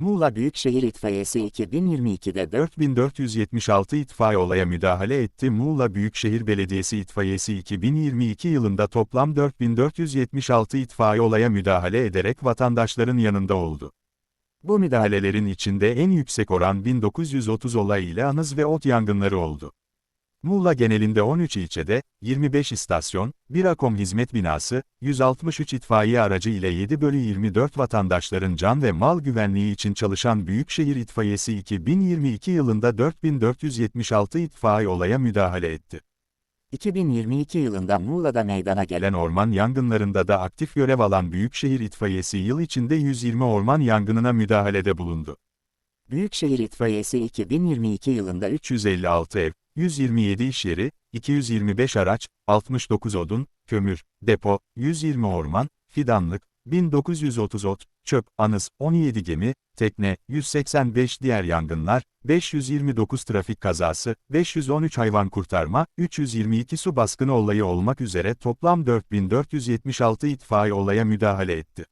Muğla Büyükşehir İtfaiyesi 2022'de 4476 itfaiye olaya müdahale etti. Muğla Büyükşehir Belediyesi itfaiyesi 2022 yılında toplam 4476 itfaiye olaya müdahale ederek vatandaşların yanında oldu. Bu müdahalelerin içinde en yüksek oran 1930 olay ile anız ve ot yangınları oldu. Muğla genelinde 13 ilçede, 25 istasyon, 1 Akom hizmet binası, 163 itfaiye aracı ile 7 bölü 24 vatandaşların can ve mal güvenliği için çalışan Büyükşehir İtfaiyesi 2022 yılında 4476 itfaiye olaya müdahale etti. 2022 yılında Muğla'da meydana gelen orman yangınlarında da aktif görev alan Büyükşehir İtfaiyesi yıl içinde 120 orman yangınına müdahalede bulundu. Büyükşehir İtfaiyesi 2022 yılında 3 356 ev, 127 iş yeri, 225 araç, 69 odun, kömür, depo, 120 orman, fidanlık, 1930 ot, çöp, anız, 17 gemi, tekne, 185 diğer yangınlar, 529 trafik kazası, 513 hayvan kurtarma, 322 su baskını olayı olmak üzere toplam 4476 itfaiye olaya müdahale etti.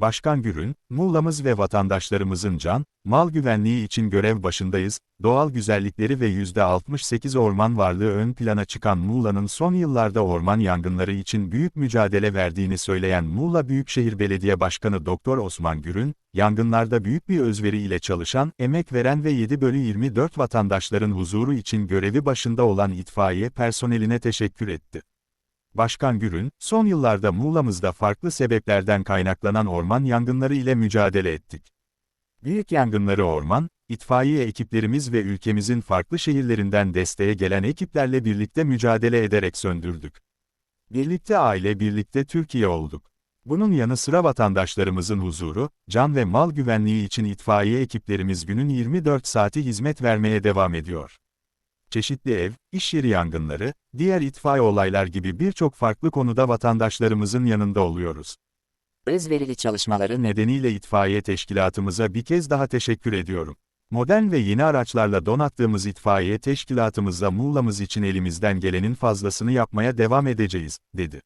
Başkan Gürün, Muğla'mız ve vatandaşlarımızın can, mal güvenliği için görev başındayız, doğal güzellikleri ve %68 orman varlığı ön plana çıkan Muğla'nın son yıllarda orman yangınları için büyük mücadele verdiğini söyleyen Muğla Büyükşehir Belediye Başkanı Doktor Osman Gürün, yangınlarda büyük bir özveri ile çalışan, emek veren ve 7 bölü 24 vatandaşların huzuru için görevi başında olan itfaiye personeline teşekkür etti. Başkan Gürün, son yıllarda Muğla'mızda farklı sebeplerden kaynaklanan orman yangınları ile mücadele ettik. Büyük yangınları orman, itfaiye ekiplerimiz ve ülkemizin farklı şehirlerinden desteğe gelen ekiplerle birlikte mücadele ederek söndürdük. Birlikte aile birlikte Türkiye olduk. Bunun yanı sıra vatandaşlarımızın huzuru, can ve mal güvenliği için itfaiye ekiplerimiz günün 24 saati hizmet vermeye devam ediyor. Çeşitli ev, iş yeri yangınları, diğer itfaiye olaylar gibi birçok farklı konuda vatandaşlarımızın yanında oluyoruz. özverili çalışmaları Nedeniyle itfaiye teşkilatımıza bir kez daha teşekkür ediyorum. Modern ve yeni araçlarla donattığımız itfaiye teşkilatımızla Muğla'mız için elimizden gelenin fazlasını yapmaya devam edeceğiz, dedi.